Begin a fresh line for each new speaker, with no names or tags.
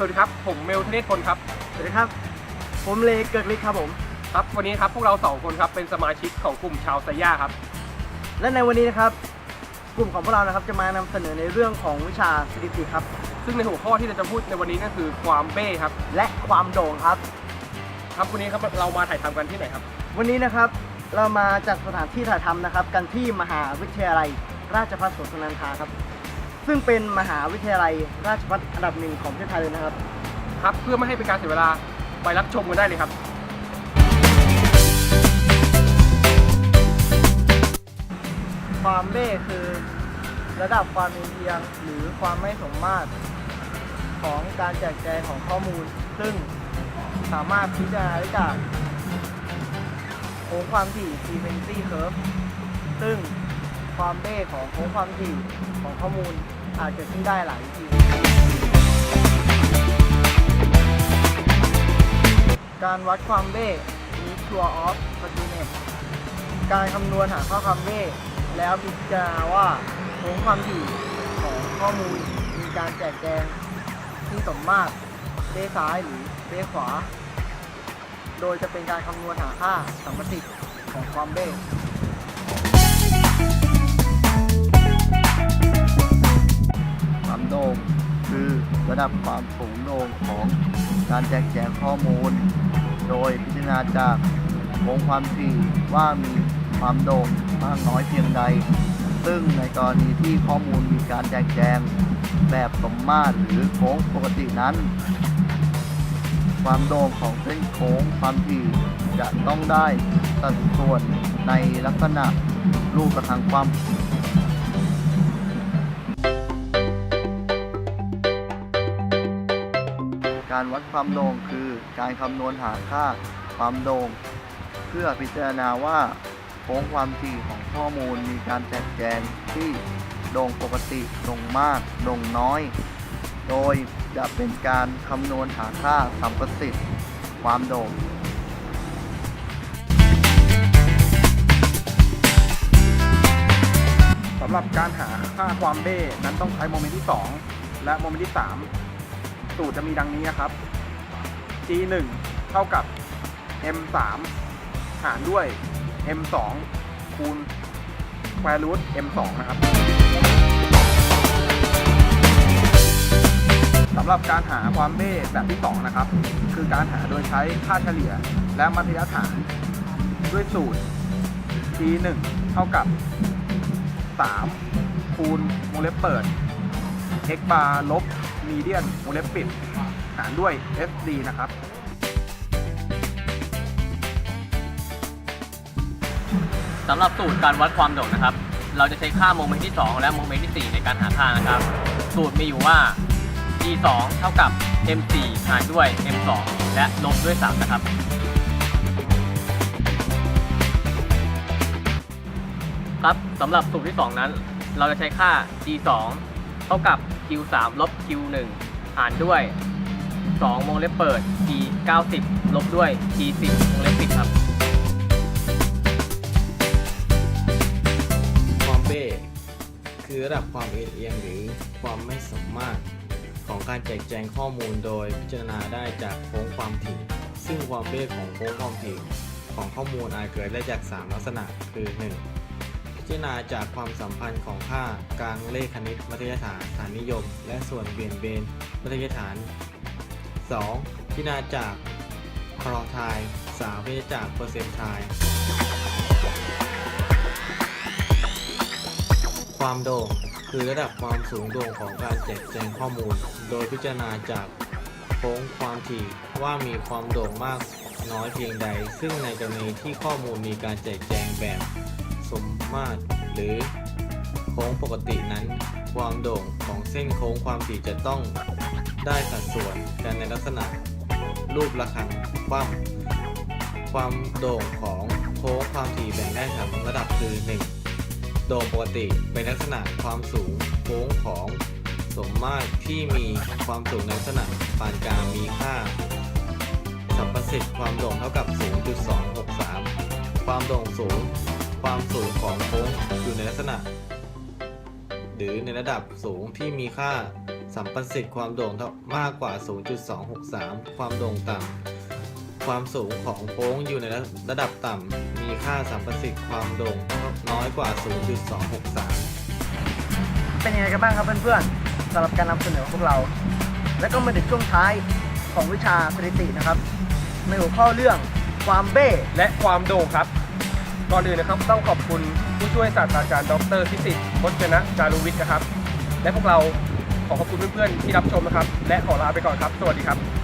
เนศพลครับ
สวัสดีครับ ผมเลเกิกฤทธิ์ครับผม
ครับ วันนี้ครับพวกเราสองคนครับเป็นสมาชิกของกลุ่มชาวไซย่าครับ
และในวันนี้นะครับ กลุ่มของพวกเรานะครับจะมานำเสนอในเรื่องของวิชาสถิติครับ
ซึ่งในหัวข้อที่เราจะพูดในวันนี้นั่นคือความเบ้ครับ
และความโด่งครับ
ครับวันนี้ครับเรามาถ่ายทำกันที่ไหนครับ
วันนี้นะครับเรามาจัดสถานที่ถ่ายทำนะครับ กันที่มหาวิทยาลัย ราชภัฏสวนสุนันทาครับ ซึ่งเป็นมหาวิทยาลัยราชภัฏอันดับหนึ่งของประเทศไทยเลยนะครับ
ครับ เพื่อไม่ให้เป็นการเสียเวลาไปรับชมกันได้เลยครับ
ความเบ้คือระดับความเอียงเอียงหรือความไม่สมมาตรของการแจกแจงของข้อมูล ซึ่งสามารถพิจารณาได้จากโค้งความถี่ frequency curve ซึ่ง ความเบ้ของโค้งความถี่ของข้อมูลอาจเกิดขึ้นได้หลายวิธีการวัดความเบ้ Measure of Skewness การคำนวณหาค่าความเบ้แล้วพิจารณาว่าโค้งความถี่ของข้อมูลมีการแจกแจงที่สมมาตรเบ้ซ้ายหรือเบ้ขวา โดยจะเป็นการคำนวณหาค่าสัมประสิทธิ์ของความเบ้
โด่งคือระดับความสูงโด่งของการแจกแจงข้อมูล โดยพิจารณาจากวงความถี่ว่ามีความโด่งมากน้อยเพียงใด ซึ่งในกรณีที่ข้อมูลมีการแจกแจงแบบสมมาตรหรือโค้งปกตินั้น ความโด่งของเส้นโค้งความถี่จะต้องได้สัดส่วนในลักษณะรูประฆังความ การวัดความโด่งคือการคำนวณหาค่าความโด่ง เพื่อพิจารณาว่าโค้งความถี่ของข้อมูลมีการแตกแจงที่โด่งปกติโด่งมากโด่งน้อย โดยจะเป็นการคำนวณหาค่าสัมประสิทธิ์ความโด่ง
สำหรับการหาค่าความเบ้นั้นต้องใช้โมเมนต์ที่ 2 และโมเมนต์ที่ 3 สูตรจะมีดังนี้นะครับ g 1 เท่ากับ m 3 หารด้วย m 2 คูณ square root m 2 นะครับสำหรับการหาความเบ้แบบที่ 2 นะครับ คือการหาโดยใช้ค่าเฉลี่ยและมัธยฐานด้วยสูตร g 1 เท่ากับ 3 คูณวงเล็บเปิด x bar ลบ median วงเล็บปิด หารด้วย sd นะครับ
สำหรับสูตรการวัดความโด่งนะครับ เราจะใช้ค่าโมเมนต์ที่ 2 และโมเมนต์ที่ 4 ในการหาค่านะครับ สูตรมีอยู่ว่า g 2เท่ากับ m 4 หารด้วย m 2 และลบด้วย 3 นะครับ ครับสำหรับสูตรที่ 2 นั้น เราจะใช้ค่า g 2 ท่ากับ q 3 ลบ q 1 หารด้วย 2 วงเล็บเปิด g 90 ลบด้วย g 10วงเล็บปิดครับ
ความเบ้คือระดับความเอียงเอียงหรือความไม่สมมาตรของการแจกแจงข้อมูลโดยพิจารณาได้จากโค้งความถี่ ซึ่งความเบ้ของโค้งความถี่ของข้อมูลอาจเกิดได้จาก 3 ลักษณะคือ 1. พิจารณาจากความสัมพันธ์ของค่ากลางเลขคณิตมัธยฐานฐานนิยม และส่วนเบี่ยงเบนมัธยฐาน 2. พิจารณาจากครอไทาย 3. พิจารณาจากเปอร์เซนต์ไทายความโด่งคือระดับความสูงโด่งของการแจกแจงข้อมูล โดยพิจารณาจากโค้งความถี่ว่ามีความโด่งมากน้อยเพียงใด ซึ่งในกรณีที่ข้อมูลมีการแจกแจงแบบ สมมาตรหรือโค้งปกตินั้น ความโด่งของเส้นโค้งความถี่จะต้องได้สัดส่วนกันในลักษณะ รูประฆังคว่ำความโด่งของโค้งความถี่แบ่งได้สามระดับคือ 1 โดมปกติเป็นลักษณะความสูงโค้งของสมมาตรที่มีความสูงในลักษณะปานกลางมีค่าสัมประสิทธิ์ความโด่งเท่ากับ 0.263 ความโด่งสูง ความสูงของโค้งอยู่ในลักษณะ หรือในระดับสูงที่มีค่าสัมประสิทธิ์ความโด่งมากกว่า 0.263 ความโด่งต่ำ ความสูงของโค้งอยู่ในระดับต่ำ มีค่าสัมประสิทธิ์ความโด่งน้อยกว่า 0.263
เป็นยังไงกันบ้างครับเพื่อนๆสำหรับการนำเสนอของพวกเรา และก็มาถึงช่วงท้ายของวิชาสถิตินะครับ ในหัวข้อเรื่องความเบ้
และความโด่งครับ ก่อนอื่นนะครับต้องขอบคุณผู้ช่วยศาสตราจารย์ดรพิสิทธิ์พจนะจารุวิทย์นะครับ และพวกเราขอขอบคุณเพื่อนๆที่รับชมนะครับ และขอลาไปก่อนครับ สวัสดีครับ